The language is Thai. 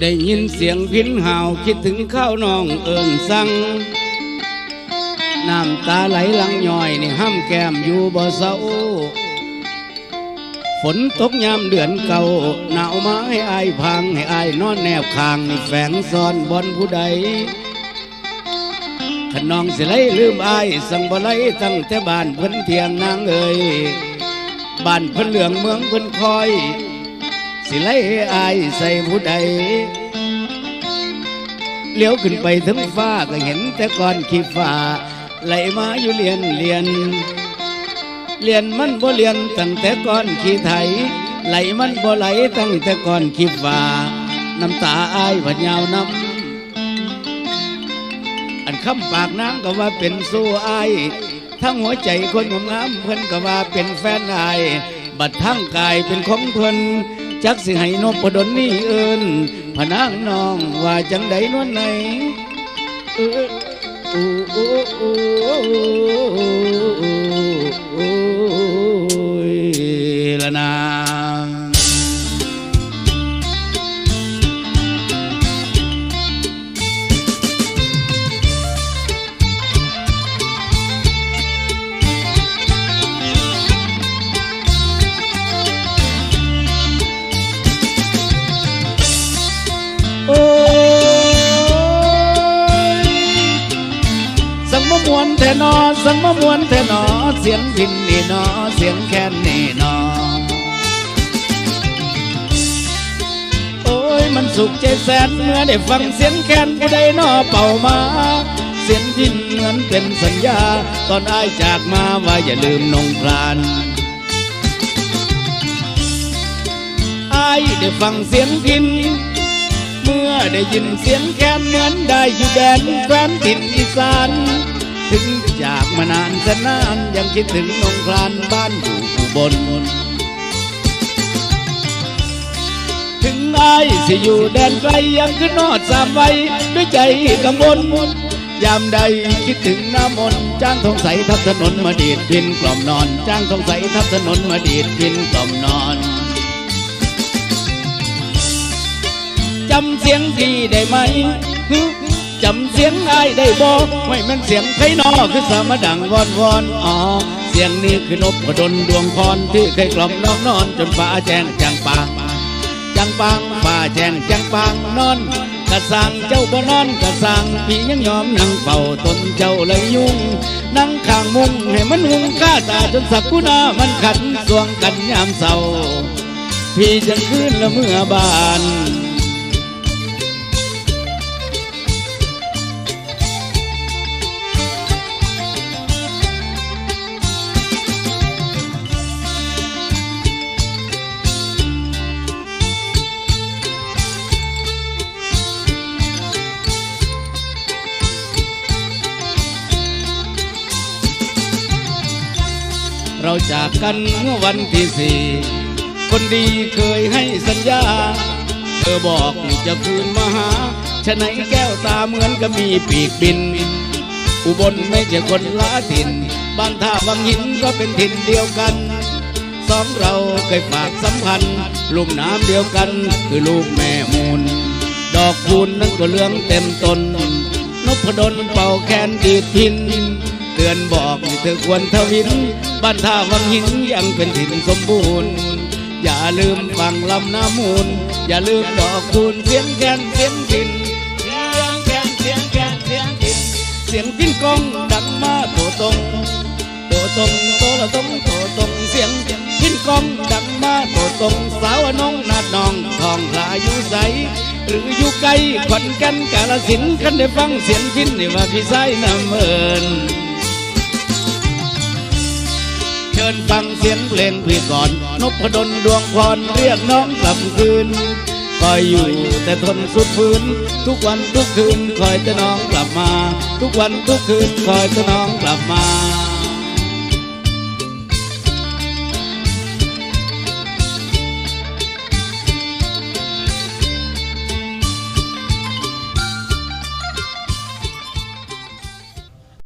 ได้ยินเสียงพินห่าวคิดถึงข้าวน้องเอิญสั่งน้ำตาไหลหลังย่อยนี่ห้ามแก้มอยู่บ่เศร้าฝนตกยามเดือนเก่าหนาวมาให้อายพังให้อายนอนแนบคางนี่แฝงซ่อนบอนผู้ใดขนองสิไลลืมอายสั่งบ่ไลตั้งแต่บ้านเพิ่นเทียงนางเอ่ยบ้านเพิ่นเหลืองเมืองเพิ่นคอย สิไลให้อายใส่ผู้ใดเลี้ยวขึ้นไปถึงฟ้าก็เห็นแต่ก้อนขี้ฟ้าไหลมาอยู่เลียนเลียนเลียนมันบ่เลียนตั้งแต่ก้อนขี้ไถไหลมันบ่ไหลตั้งแต่ก้อนขี้ฟ้าน้ำตาอายผัดยาวน้ำอันคำปากนางก็ว่าเป็นสู้อายทั้งหัวใจคนงามเพิ่นก็ว่าเป็นแฟนอาย บัดทั้งกายเป็นของเพิ่น จักสิให้นพดลนี่เอินพนางน้องว่าจังใดนวลไหนเอออู้อู้อู้อู้ ทนอสังมมวนแทนอเสียงพินนี่นอเสียงแคนนี่นอโอ้ยมันสุขใจแสนเมื่อได้ฟังเสียงแคนผู้ใดนอเป่ามา เสียงพินเหมือนเป็นสัญญา ตอนอายจากมาว่าอย่าลืมนงพรานอายได้ฟังเสียงพินเมื่อได้ยินเสียงแคนเหมือนได้อยู่แดนแคว้นถิ่นอีสาน ถึงจากมานานแสนนานยังคิดถึงนงครานบ้านอยู่อุบลถึงอายสิอยู่แดนไกลยังขึ้นนอดสามไว้ด้วยใจกังวลยามใดคิดถึงน้ำมนต์จ้างทองใสทับถนนมาดีดพินกล่อมนอน จ้างทองใสทับถนนมาดีดพินกล่อมนอนจำเสียงพี่ได้ไหม จำเสียงไอ้ได้บอกไม่มันเสียงไพนอคือสามดังวอนวอนอ๋อเสียงนี้คือนพดลดวงพรที่เคยกล่อมน้องนอน จนฟ้าแจ้งจังปางจังปางฟ้าแจ้งจังปางนอนกระสังเจ้าบ่นอนกระสังพี่ยังยอมนั่งเฝ้าตนเจ้าเลยยุ่งนั่งข้างมุงให้มันหุงข้าตาจนสักกุณามันขันสวงกันยามเศร้าพี่จะคืนละเมื่อบาน เราจากกันเมื่อวันที่สี่คนดีเคยให้สัญญา เธอบอกจะคืนมาหาฉะไหนแก้วตาเหมือนกับมีปีกบิน อุบลไม่ใช่คนละถิ่น บ้านท่าวังหินก็เป็นถิ่นเดียวกันสองเราเคยฝากสัมพันธ์ลุ่มน้ำเดียวกันคือลูกแม่มูล ดอกคูณนั้นก็เลื้องเต็มตนนพดลเป่าแคนดีดพิน เตือนบอกให้เธอควรทวิน บ้านท่าวังหินยังเป็นถิ่นสมบูรณ์ อย่าลืมฟังลำน้ำมูล อย่าลืมดอกคูณเสียงแคนเสียงพินเสียงแคนเสียงแคนเสียงพินเสียงพินกองดังมาโตตรงโตตรงโตละตรงโตตรงเสียงพินกองดังมาโตตรงสาวน้องนาดน้องทองลาอยู่ใสหรืออยู่ไกลขอนแกันกาลสินคันได้ฟังเสียงพินนี่ว่าพี่ไส้น้ำเอิน ชิญฟังเสียงเพลงพี่ก่อนนพดลดวงพรเรียกน้องกลับคืนคอยอยู่แต่ทนสุดพื้น ทุกวันทุกคืนคอยจะน้องกลับมา ทุกวันทุกคืนคอยจะน้องกลับมา